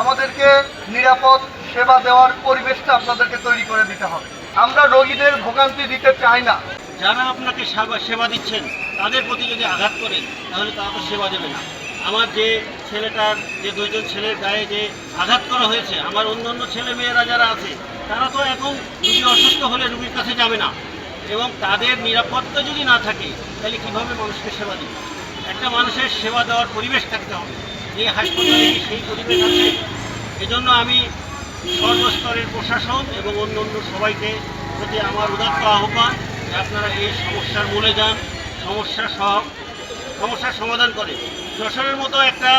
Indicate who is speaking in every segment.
Speaker 1: আমাদেরকে নিরাপদ সেবা দেওয়ার পরিবেশটা আপনাদেরকে তৈরি করে দিতে হবে। আমরা রোগীদের ভোগান্তি দিতে চাই না।
Speaker 2: যারা আপনাকে সেবা দিচ্ছেন, তাদের প্রতি যদি আঘাত করেন, তাহলে তারা তো সেবা দেবে না। আমার যে ছেলেটার, যে দুইজন ছেলের গায়ে যে আঘাত করা হয়েছে, আমার অন্য অন্য ছেলে মেয়েরা যারা আছে, তারা তো এখন রুগী অসুস্থ হলে রুগীর কাছে যাবে না। এবং তাদের নিরাপত্তা যদি না থাকে, তাহলে কীভাবে মানুষকে সেবা দিবে? একটা মানুষের সেবা দেওয়ার পরিবেশ থাকতে হবে। এই হাসপাতালে সেই পরিবেশ আছে, এজন্য আমি সর্বস্তরের প্রশাসন এবং অন্য অন্য সবাইকে প্রতি আমার উদাত্ত আহ্বান যে আপনারা এই সমস্যার মূলে যান, সমস্যা সমস্যার সমাধান করে যশোরের মতো একটা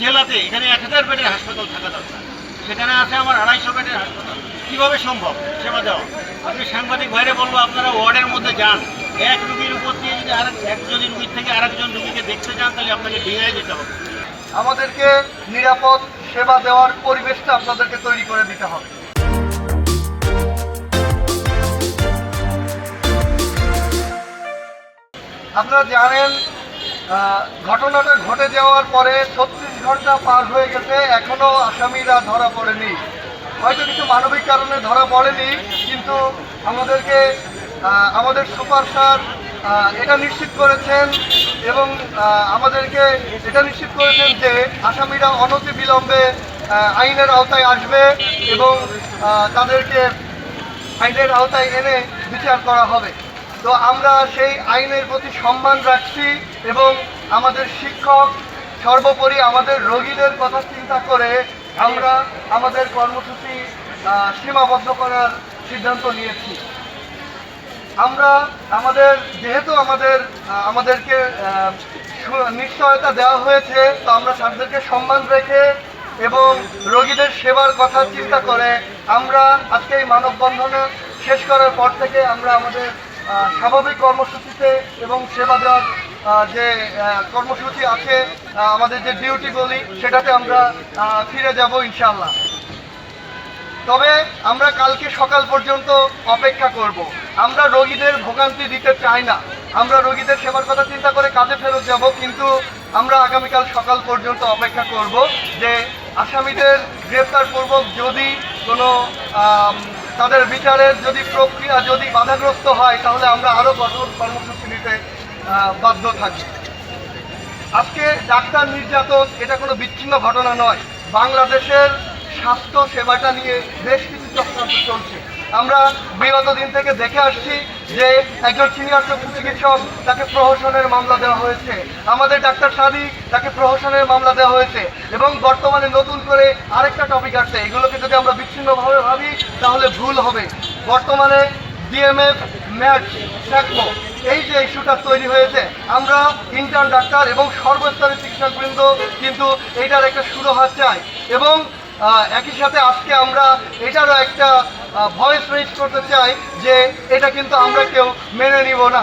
Speaker 2: জেলাতে এখানে এক হাজার বেডের হাসপাতাল থাকা দরকার। সেখানে আছে আমার আড়াইশো বেডের হাসপাতাল। কীভাবে সম্ভব? সেবা দেওয়া আপনি সাংবাদিক বাইরে বলব, আপনারা ওয়ার্ডের মধ্যে যান। এক রুগীর উপর দিয়ে যদি আরেক একজন রুগীর থেকে আরেকজন রুগীকে দেখতে যান, তাহলে আপনাকে ডিঙায় যেতে হবে।
Speaker 1: আমাদেরকে নিরাপদ সেবা দেওয়ার পরিবেশটা আপনাদেরকে তৈরি করে দিতে হবে। আপনারা জানেন ঘটনাটা ঘটে যাওয়ার পরে ছত্রিশ ঘণ্টা পার হয়ে গেছে, এখনও আসামিরা ধরা পড়েনি। হয়তো কিছু মানবিক কারণে ধরা পড়েনি, কিন্তু আমাদেরকে আমাদের সুপার স্যার এটা নিশ্চিত করেছেন এবং আমাদেরকে এটা নিশ্চিত করেছেন যে আসামিরা অনতি বিলম্বে আইনের আওতায় আসবে এবং তাদেরকে আইনের আওতায় এনে বিচার করা হবে। তো আমরা সেই আইনের প্রতি সম্মান রাখছি এবং আমাদের শিক্ষক সর্বোপরি আমাদের রোগীদের কথা চিন্তা করে আমরা আমাদের কর্মসূচি সীমাবদ্ধ করার সিদ্ধান্ত নিয়েছি। আমরা আমাদের, যেহেতু আমাদের আমাদেরকে নিশ্চয়তা দেওয়া হয়েছে, তো আমরা স্যারদেরকে সম্মান রেখে এবং রোগীদের সেবার কথা চিন্তা করে আমরা আজকে এই মানববন্ধনে শেষ করার পর থেকে আমরা আমাদের স্বাভাবিক কর্মসূচিতে এবং সেবা দেওয়ার যে কর্মসূচি আছে আমাদের যে ডিউটি বলি, সেটাতে আমরা ফিরে যাব ইনশাল্লাহ তবে আমরা কালকে সকাল পর্যন্ত অপেক্ষা করব। আমরা রোগীদের ভোগান্তি দিতে চাই না। আমরা রোগীদের সেবার কথা চিন্তা করে কাজে ফেরত যাব, কিন্তু আমরা আগামীকাল সকাল পর্যন্ত অপেক্ষা করব যে আসামিদের গ্রেপ্তার পূর্বক যদি কোনো তাদের বিচারের যদি প্রক্রিয়া যদি বাধাগ্রস্ত হয়, তাহলে আমরা আরও কঠোর কর্মসূচি নিতে বাধ্য থাকি। আজকে ডাক্তার নির্যাতন, এটা কোনো বিচ্ছিন্ন ঘটনা নয়। বাংলাদেশের স্বাস্থ্য সেবাটা নিয়ে বেশ কিছু চক্রান্ত চলছে। আমরা বিগত দিন থেকে দেখে আসছি যে একজন সিনিয়র চক্ষু চিকিৎসক তাকে প্রহসনের মামলা দেওয়া হয়েছে। আমাদের ডাক্তার সাদি তাকে প্রহসনের মামলা দেওয়া হয়েছে এবং বর্তমানে নতুন করে আরেকটা টপিক আসছে। এগুলোকে যদি আমরা বিচ্ছিন্নভাবে ভাবি, তাহলে ভুল হবে। বর্তমানে ডিএমএফ ম্যাচ স্যাকমো এই যে ইস্যুটা তৈরি হয়েছে, আমরা ইন্টার্ন ডাক্তার এবং সর্বস্তরের চিকিৎসকবৃন্দ কিন্তু এইটার একটা সুরাহা চাই। এবং একই সাথে আজকে আমরা এটারও একটা ভয়েস রেজ করতে চাই যে এটা কিন্তু আমরা কেউ মেনে নিব না।